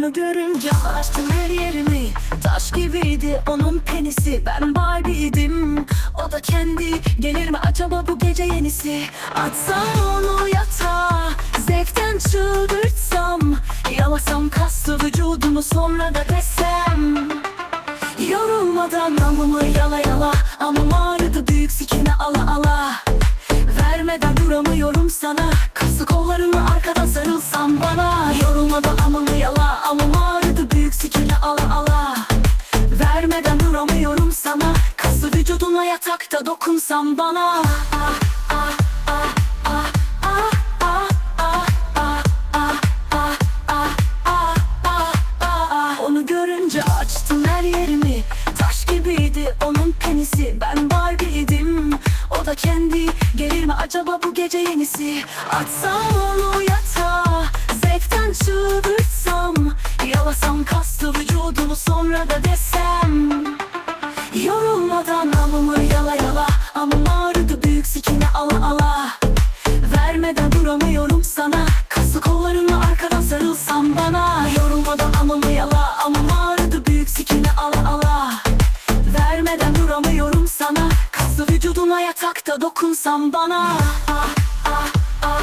görünce açtım her yerimi. Taş gibiydi onun penisi. Ben Barbie'ydim. O da kendi Gelir mi acaba bu gece yenisi? Atsam onu yatağa Zevkten çıldırtsam Yalasam kaslı vücudumu sonra da desem Yorulmadan namımı yala yala Ama ağrıdı büyük sikine ala ala. Vermeden duramıyorum sana kollarımı arkadan sarılsam bana. Yorulmadan amımı yala amım ağrıdı büyük sikini ala ala. Vermeden duramıyorum sana. Kaslı vücuduna yatakta dokunsam bana. Ah. görünce açtım her yerimi. Taş gibiydi onun penisi. Ben kendi. Gelir mi acaba bu gece yenisi? Atsam onu yatağa Zevkten çıldırtsam Yalasam kaslı vücudumu sonra da desem. Yorulmadan amımı yala yala. Amım ağrıdı büyük sikine ala ala da dokunsam bana. Ah, ah, ah,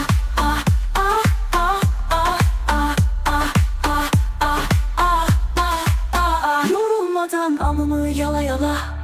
ah, Yorulmadan amımı yala yala.